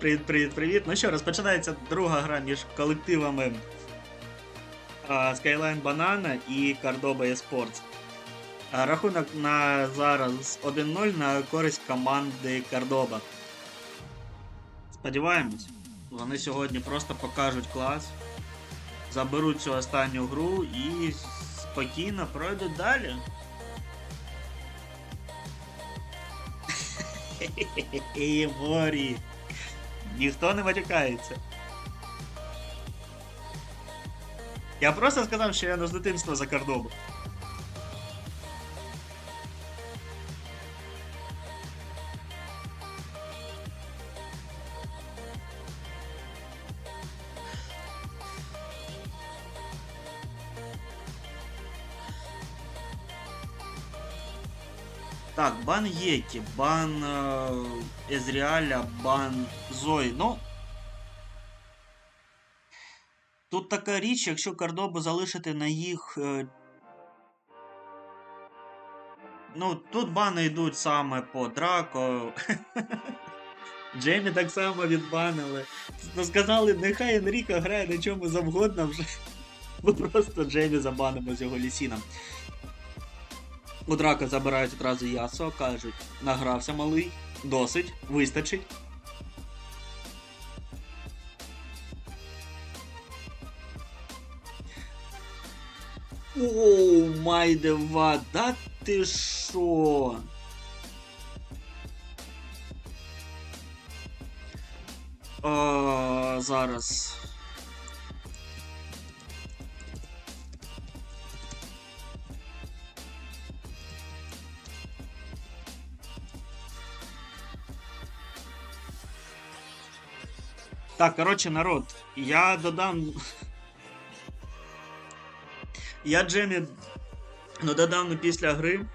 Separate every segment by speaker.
Speaker 1: Привіт, привіт, привіт. Ну що, розпочинається друга гра між колективами Skyline Banana і Cordoba Esports. Рахунок на зараз 1-0 на користь команди Cordoba. Сподіваємось, вони сьогодні просто покажуть клас, заберуть цю останню гру і спокійно пройдуть далі. Хе-хе-хе, морі. Ніхто не матюкається. Я просто сказав, що я ну з дитинства за кордоном. Так, бан Єті, бан Езріаля, бан Зої. Ну. Тут така річ, якщо Кордобу залишити на їх. Е, ну, тут бани йдуть саме по Драко. Джеймі так само відбанили. Ну, сказали, нехай Енріко грає на чому завгодно вже. Ми просто Джеймі забанимо з його лісіном. У драка забирають одразу ясо, кажуть, награвся малий, досить, вистачить. Оу, майдева, да ти шо? Зараз. Так, коротше, народ, я додам. Я Джемі ну, додам ну, після гри.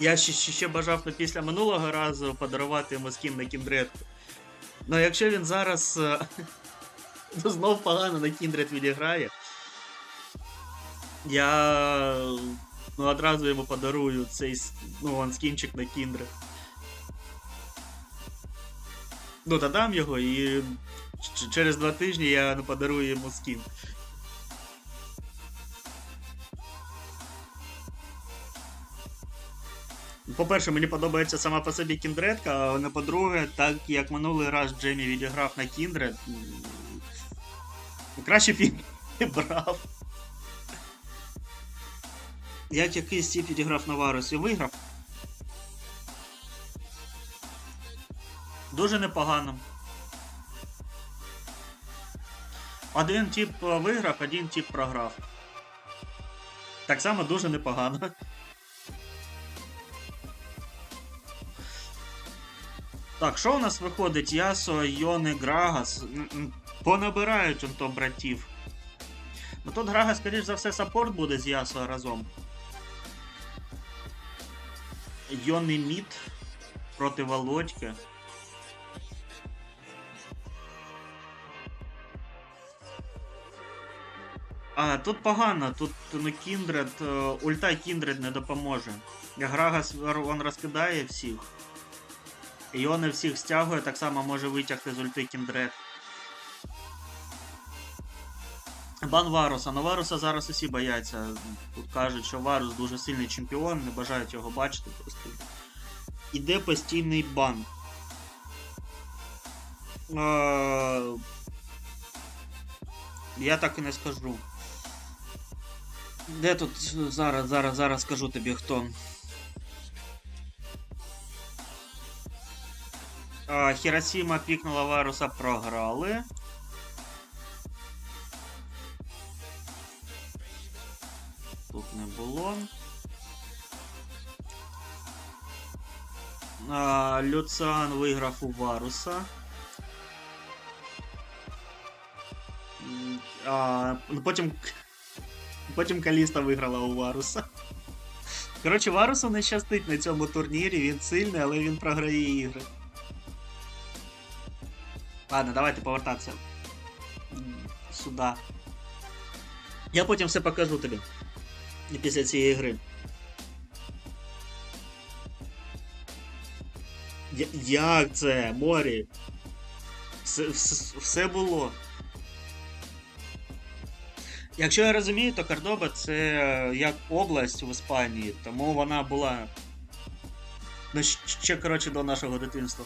Speaker 1: Я ще, ще, бажав ну, після минулого разу подарувати йому скін на кіндредку. Ну якщо він зараз е, ну, знов погано на кіндред відіграє, я ну, одразу йому подарую цей ну, скінчик на кіндред. Ну, додам його і через два тижні я ну, подарую йому скін. По-перше, мені подобається сама по собі кіндредка, а не по-друге, так як минулий раз Джемі відіграв на кіндред. Краще б він не брав. Як якийсь тип відіграв на Варусі, виграв. Дуже непогано. Один тип е, виграв, один тип програв. Так само дуже непогано. Так, що у нас виходить? Ясо, Йони, Грагас. Понабирають он то братів. Ну тут Грагас, скоріш за все, саппорт буде з Ясо разом. Йони Мід проти Володьки. А, тут погано, тут ну, Кіндред, ульта Кіндред не допоможе. Грагас он розкидає всіх. І он і всіх стягує, так само може витягти з ульти Кіндред. Бан Варуса. Ну Варуса зараз усі бояться. Тут кажуть, що Варус дуже сильний чемпіон, не бажають його бачити просто. Іде постійний бан. Е, Я так і не скажу. Де тут зараз, зараз, зараз скажу тобі хто. А, Хіросіма пікнула Варуса, програли. Тут не було. А, Люциан виграв у Варуса. А, ну потім. Потім Каліста виграла у Варуса. Коротше, Варусу не щастить на цьому турнірі, він сильний, але він програє ігри. Ладно, давайте повертатися. Сюди. Я потім все покажу тобі. Після цієї гри. Як це, Морі? Все, все було. Якщо я розумію, то Кордоба це е, як область в Іспанії, тому вона була. Ну, ще, коротше, до нашого дитинства.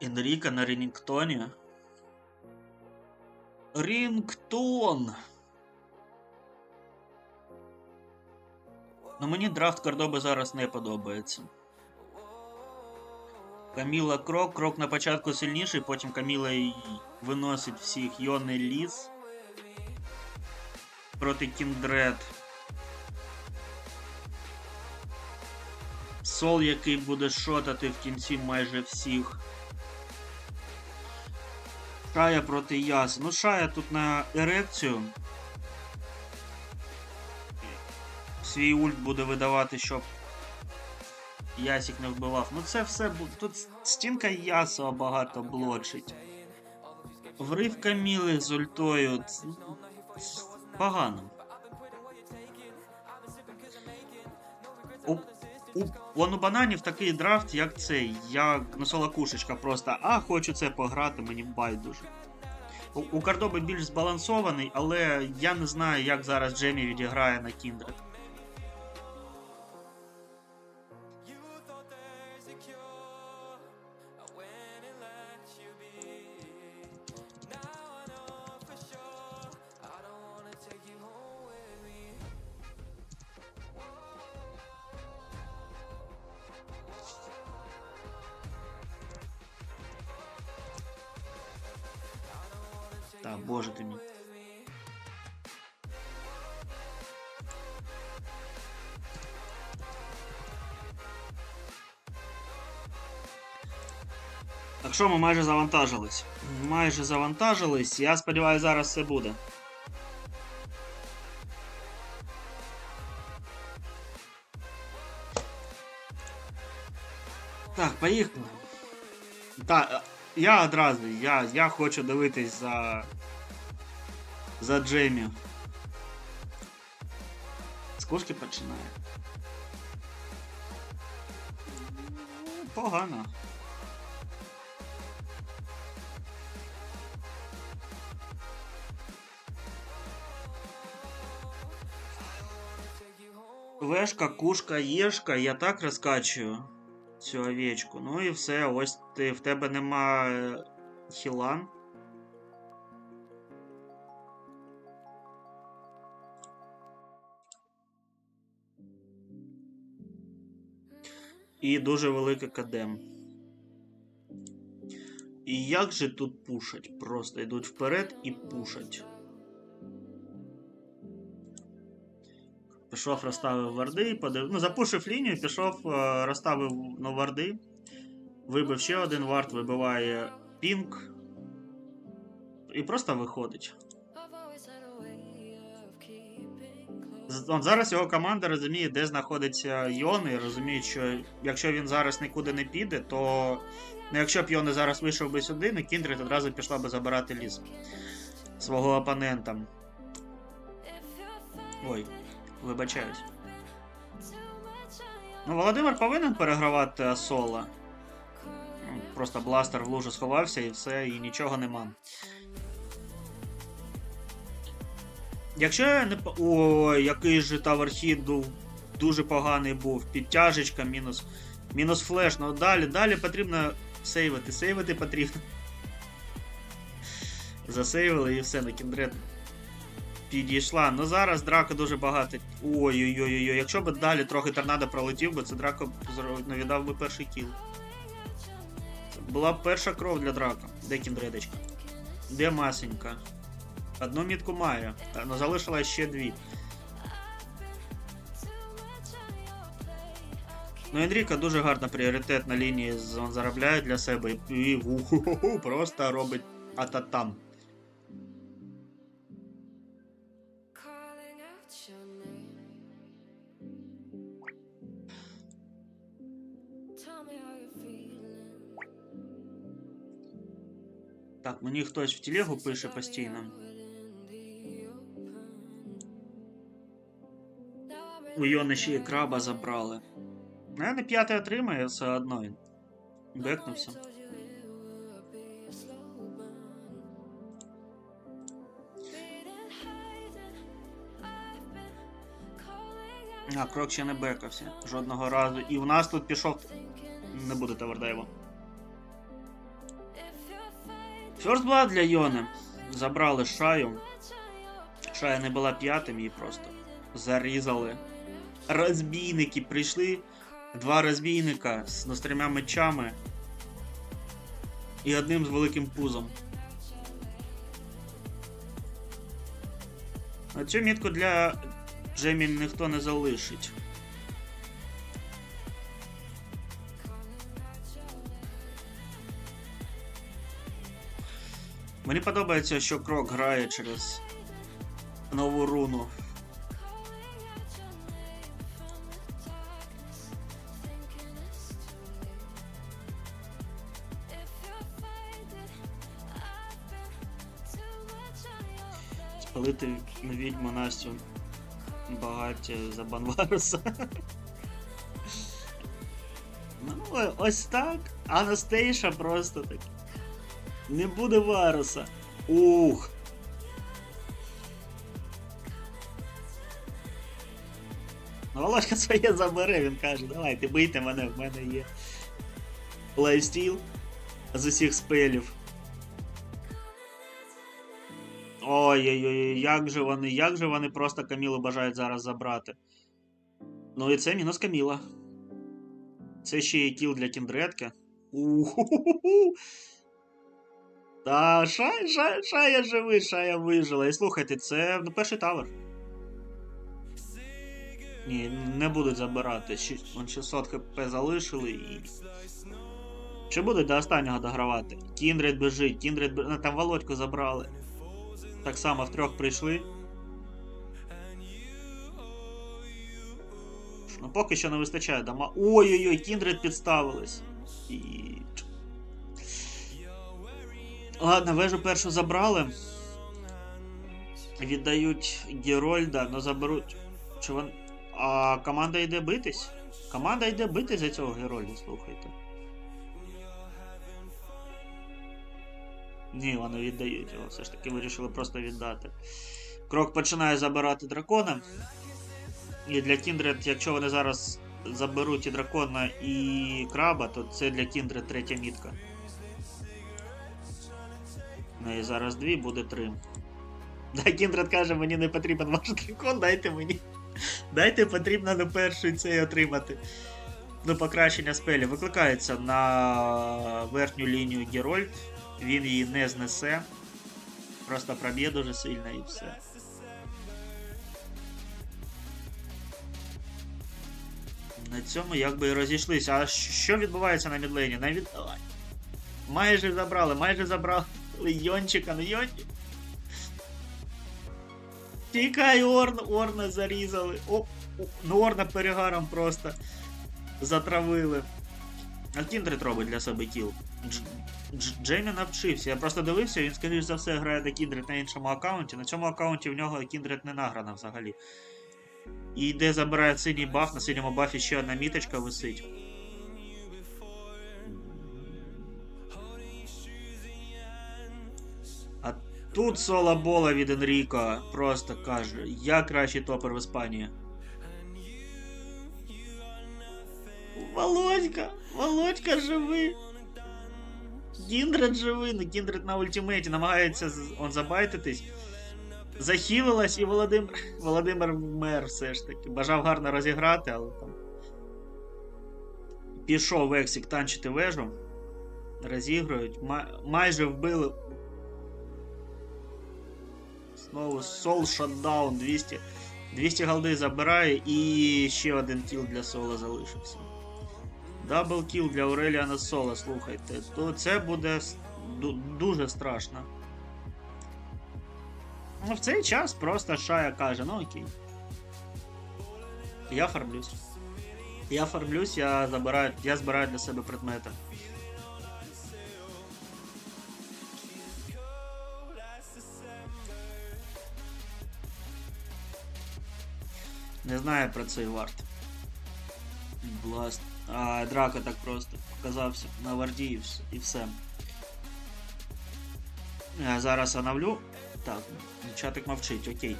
Speaker 1: Енріка на Рінгтоні. Рінгтон! Ну мені драфт Кордоби зараз не подобається. Каміла Крок. Крок на початку сильніший, потім Каміла виносить всіх Йони Ліс проти Кіндред. Сол, який буде шотати в кінці майже всіх. Шая проти Яси. Ну, Шая тут на ерекцію. Свій ульт буде видавати, щоб Ясік не вбивав. Ну це все тут стінка Ясова багато блочить. Врив Каміли з ультою. Погано. У, у, вон у бананів такий драфт, як цей, як ну, солокушечка просто. А, хочу це пограти, мені байдуже. У, у Кардоби більш збалансований, але я не знаю, як зараз Джемі відіграє на Кіндред. боже ти мій. Так що ми майже завантажились. Майже завантажились. Я сподіваюся, зараз все буде. Так, поїхали. Так, я одразу, я, я хочу дивитись за. За Джеймі. З кошки починає. Ну, Погано. Вешка, кушка, єшка, я так розкачую цю овечку. Ну і все, ось ти, в тебе нема е, І дуже велике кадем. І як же тут пушать? Просто йдуть вперед і пушать. Пішов, розставив варди, подив... ну, запушив лінію, пішов, е, розставив на варди. Вибив ще один вард, вибиває пінг. І просто виходить. Зараз його команда розуміє, де знаходиться Йон, і розуміє, що якщо він зараз нікуди не піде, то ну, якщо б Йон зараз вийшов би сюди, ну Кіндред одразу пішла би забирати ліс свого опонента. Ой, вибачаюсь. Ну, Володимир повинен перегравати Асола. Ну, Просто бластер в лужу сховався і все, і нічого нема. Якщо я не Ой, який же Таверхід ду- дуже поганий був. Підтяжечка, мінус. Мінус флеш. Ну далі, далі потрібно сейвити. Сейвити потрібно. Засейвили і все, на кіндред підійшла. Ну зараз драка дуже багато. Ой-ой-ой, якщо б далі трохи торнадо пролетів би, це драко віддав би перший кіл. Це була б перша кров для драка. Де кіндредочка? Де масенька? Одну мітку має, але залишилось ще дві. Ну, Енріка дуже гарна пріоритет на лінії заробляє для себе і, уху, просто робить ататам. Так, мені хтось в телегу пише постійно. У Йони ще і краба забрали. Наверное, п'ятий отримає все одно він. Бекнувся. А, крок ще не бекався. Жодного разу. І в нас тут пішов. Не буде Тавердайва. First Blood для Йони. Забрали шаю. Шая не була п'ятим, її просто зарізали. Розбійники прийшли. Два розбійника з ну, мечами. І одним з великим пузом. А цю мітку для Джемі ніхто не залишить. Мені подобається, що крок грає через нову руну. Спалити відьму Настю багаття за Банваруса. Ну, ось так. Анастейша просто так. Не буде Варуса. Ух. Ну, Володька своє забере, він каже, давайте бийте мене, в мене є лайфстіл з усіх спелів. Ой-ой-ой, як же вони, як же вони просто Камілу бажають зараз забрати. Ну і це мінус Каміла. Це ще є кіл для кіндредки. Уху-ху-ху. Та шай, шай, шая живий, шая вижила. І слухайте, це ну, перший тавер. Ні, не будуть забирати. Вон 600 хп залишили і. Чи будуть до останнього догравати? Кіндред біжить, Кіндред біжить. Там Володьку забрали. Так само втрьох прийшли. Ну, поки що не вистачає дома. Ой-ой-ой, Кіндред підставились. І... Ладно, вежу першу забрали. Віддають Герольда, но заберуть. Чи вон... А команда йде битись? Команда йде битись за цього Герольда, слухайте. Ні, вони віддають його. Все ж таки вирішили просто віддати. Крок починає забирати дракона. І для Кіндред, якщо вони зараз заберуть і дракона, і краба, то це для Кіндред третя мітка. В неї зараз дві, буде три. Да, Кіндред каже, мені не потрібен ваш дракон, дайте мені. Дайте потрібно на перший цей отримати. Ну, покращення спелі. Викликається на верхню лінію Герольд. Він її не знесе. Просто проб'є дуже сильно і все. На цьому якби і розійшлися. А що відбувається на мідлейні? На від... Майже забрали, майже забрали Йончика, ну Йончик. Тікай, Орн, Орна зарізали. О, ну Орна перегаром просто затравили. А Кіндред робить для себе кіл. Дж- Дж- Джеймі навчився. Я просто дивився, він, скоріш за все, грає до Кіндред на іншому аккаунті. На цьому аккаунті в нього Кіндред не награна взагалі. І йде забирає синій баф, на синьому бафі ще одна міточка висить. Тут соло бола від Енріко просто каже, я кращий топер в Іспанії. Володька! Володька живий! Кіндред живий, ну Кіндред на ультимейті намагається он забайтитись. Захилилась і Володимир. Володимир вмер все ж таки. Бажав гарно розіграти, але там. Пішов Ексік танчити вежу. Розігрують. Май- майже вбили. Знову Сол шатдаун 200. 200 голди забирає і ще один кіл для Сола залишився. Дабл кіл для Ауреліана Сола, слухайте. То це буде дуже страшно. Ну, в цей час просто Шая каже, ну окей. Я фармлюсь. Я фармлюсь, я забираю, я збираю для себе предмети. Не знаю про цей варт. Бласт. А, драка так просто показався на варді і вс- і все. Я зараз оновлю. Так, чатик мовчить, окей.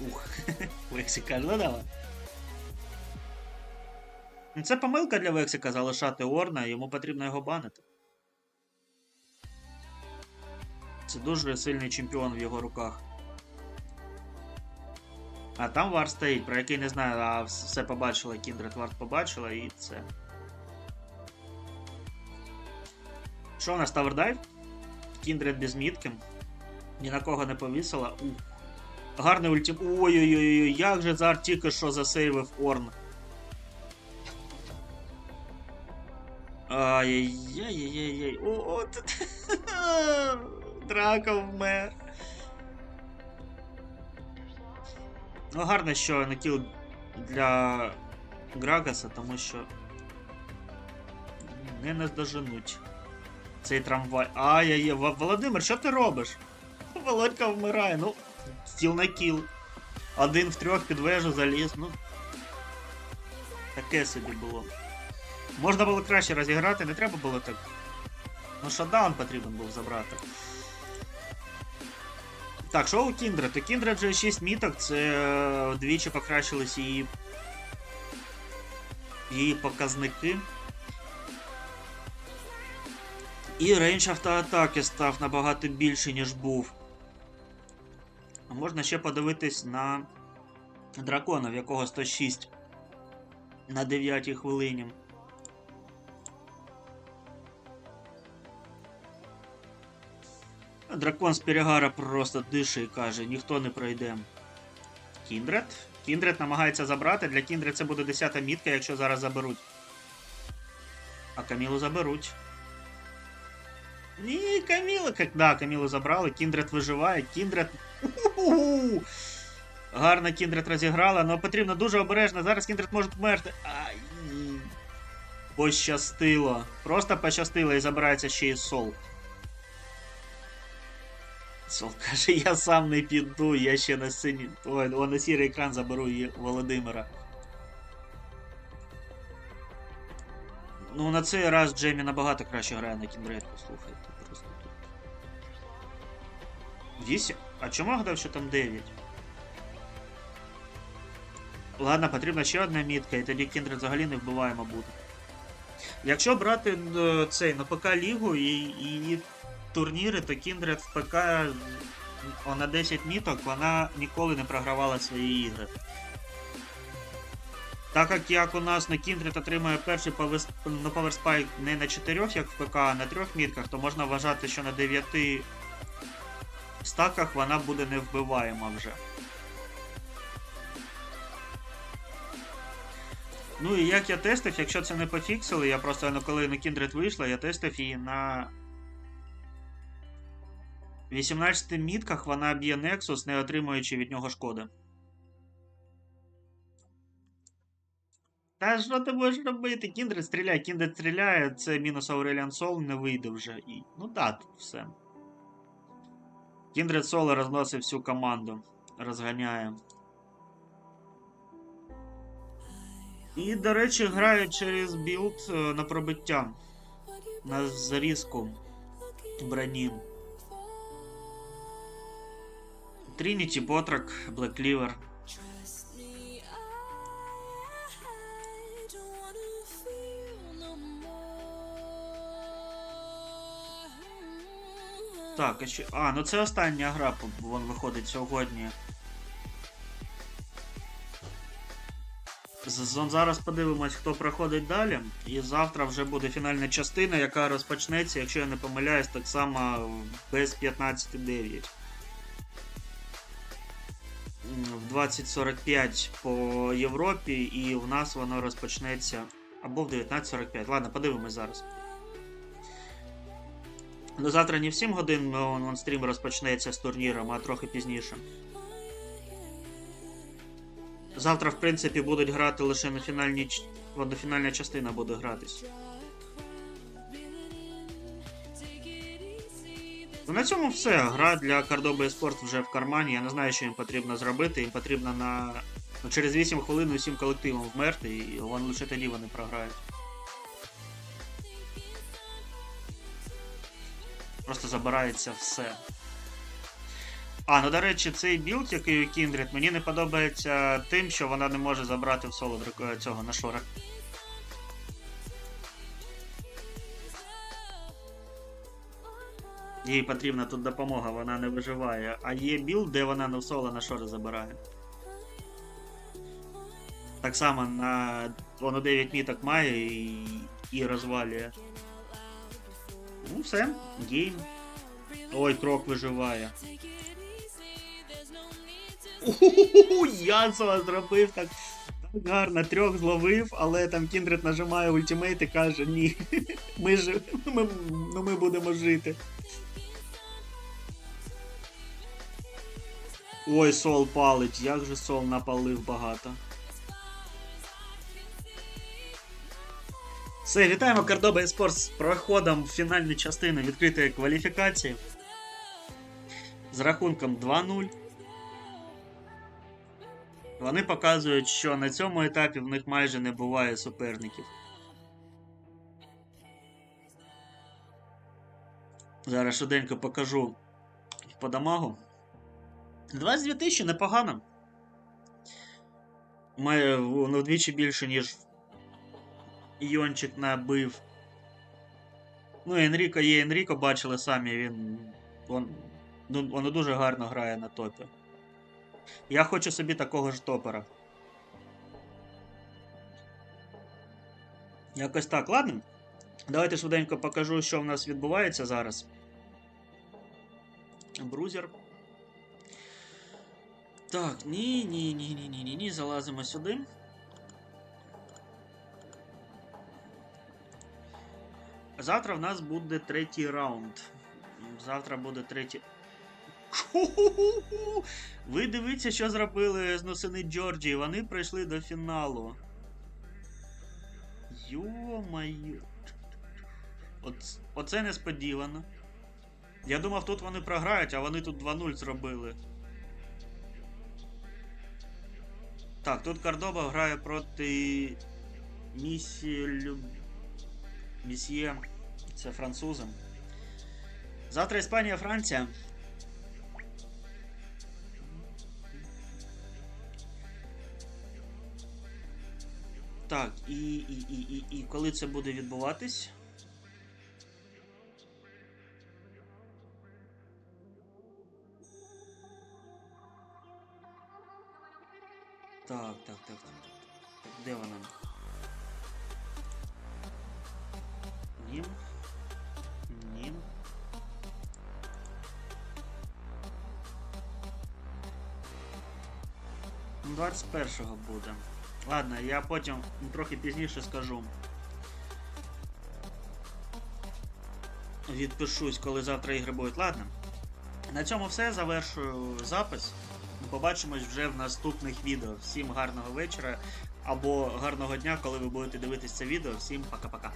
Speaker 1: Ух, Вексіка, ну давай. Це помилка для Вексіка залишати Орна, йому потрібно його банити. Це дуже сильний чемпіон в його руках. А там Вар стоїть, про який не знаю, а все побачила, Кіндред Вард побачила і це. Що у нас Тавердайв? Кіндред без мітки. Ні на кого не повісила. Ух. Гарний ультим. Ой-ой-ой, як же Зар тільки що засейвив Орн. Ай-яй-яй-яй-яй. О, о, тут... Драка вмер. Ну, гарно, що на кіл для Грагаса, тому що не наздоженуть цей трамвай. Ай-яй-яй, Володимир, що ти робиш? Володька вмирає, ну, стіл на кіл. Один в трьох під вежу заліз, ну. Таке собі було. Можна було краще розіграти, не треба було так. Ну, шатдаун потрібен був забрати. Так, що у Кіндред? У Кіндред вже 6 міток, це е, вдвічі покращились її. її показники. І рейндж автоатаки став набагато більший, ніж був. А можна ще подивитись на дракона, в якого 106 на 9 хвилині. Дракон з Перегара просто дише і каже, ніхто не пройде. Кіндред? Кіндред намагається забрати. Для Кіндред це буде 10 мітка, якщо зараз заберуть. А Камілу заберуть. Ні, Каміла. Да, Камілу забрали. Кіндред виживає. Кіндред. Гарно Кіндред розіграла, але потрібно дуже обережно. Зараз Кіндред може померти. Ай. Пощастило. Просто пощастило і забирається ще й сол. Сол каже, я сам не піду, я ще на сині. Ой, о, на сірий екран заберу її Володимира. Ну, на цей раз Джеймі набагато краще грає на кіндрейд, послухайте. Просто тут. 8? А чому я гадав, що там 9? Ладно, потрібна ще одна мітка, і тоді Кіндред взагалі не вбиваємо буде. Якщо брати е, цей на ПК Лігу і, і турніри, то Кіндред в ПК на 10 міток вона ніколи не програвала свої ігри. Так як, як у нас на Кіндред отримує перший повес- ну, Power Spike не на 4, як в ПК, а на 3 мітках, то можна вважати, що на 9 стаках вона буде невбиваєма вже. Ну і як я тестив, якщо це не пофіксили, я просто ну, коли на Kindred вийшла, я тестив її на 18 мітках вона б'є Nexus, не отримуючи від нього шкоди. Та що ти будеш робити? Кіндред стріляє, Кіндред стріляє, це мінус Aurelion Sol не вийде вже. І... Ну да, тут все. Кіндред Соло розносить всю команду. Розганяє. І, до речі, граю через білд е, на пробиття. На зарізку броні. Трініті, Ботрак, Cleaver. Так, а ще. А, ну це остання гра, вон виходить сьогодні. Зараз подивимось, хто проходить далі. І завтра вже буде фінальна частина, яка розпочнеться, якщо я не помиляюсь, так само без 15.9. 20.45 по Європі, і в нас воно розпочнеться або в 19.45. Ладно, подивимось зараз. Ну, завтра не в 7 годин он стрім розпочнеться з турніром, а трохи пізніше. Завтра, в принципі, будуть грати лише на фінальній фінальна частина буде гратись. Ну, на цьому все. Гра для Cordoba Esports вже в кармані. Я не знаю, що їм потрібно зробити. Їм потрібно на ну, через 8 хвилин усім колективом вмерти, і вон лише тоді вони програють. Просто забирається все. А, ну до речі, цей білд, який у Kindred, мені не подобається тим, що вона не може забрати в соло е, цього нашора. Їй потрібна тут допомога, вона не виживає. А є білд, де вона в соло на шори забирає. Так само на. Воно 9 міток має і, і розвалює. Ну, все, гейм. Ой, крок виживає. Уху, Янсова зробив так. Гарно, трьох зловив, але там Кіндред нажимає ультимейт і каже, ні. Ми ж ми, ну ми будемо жити. Ой, сол палить, як же сол напалив багато. Все, вітаємо Cordoba Esports з проходом фінальної частини відкритої кваліфікації. З рахунком 2-0. Вони показують, що на цьому етапі в них майже не буває суперників. Зараз швиденько покажу по дамагу. 22 тисячі непогано. Має ну, вдвічі більше, ніж Йончик набив. Ну, Енріко є Енріко, бачили самі, він. Он, ну, воно дуже гарно грає на топі. Я хочу собі такого ж топера. Якось так, ладно. Давайте швиденько покажу, що в нас відбувається зараз. Брузер. Так, ні, ні, ні, ні, ні, ні, ні. Залазимо сюди. Завтра в нас буде третій раунд. Завтра буде третій. Ви дивіться, що зробили з Носини Джорджії. Вони прийшли до фіналу. Йо-моє. Оц... Оце несподівано. Я думав, тут вони програють, а вони тут 2-0 зробили. Так, тут Кордоба грає проти Місі Люб... Місьє. Це французи. Завтра Іспанія, Франція. Так, і, і, і, і, і коли це буде відбуватись? Так, так, так, так, так. Де вона? Ні. Ні. Ну, 21-го буде. Ладно, я потім трохи пізніше скажу. Відпишусь, коли завтра ігри будуть. Ладно. На цьому все. Завершую запис. Побачимось вже в наступних відео. Всім гарного вечора або гарного дня, коли ви будете дивитися це відео. Всім пока-пока.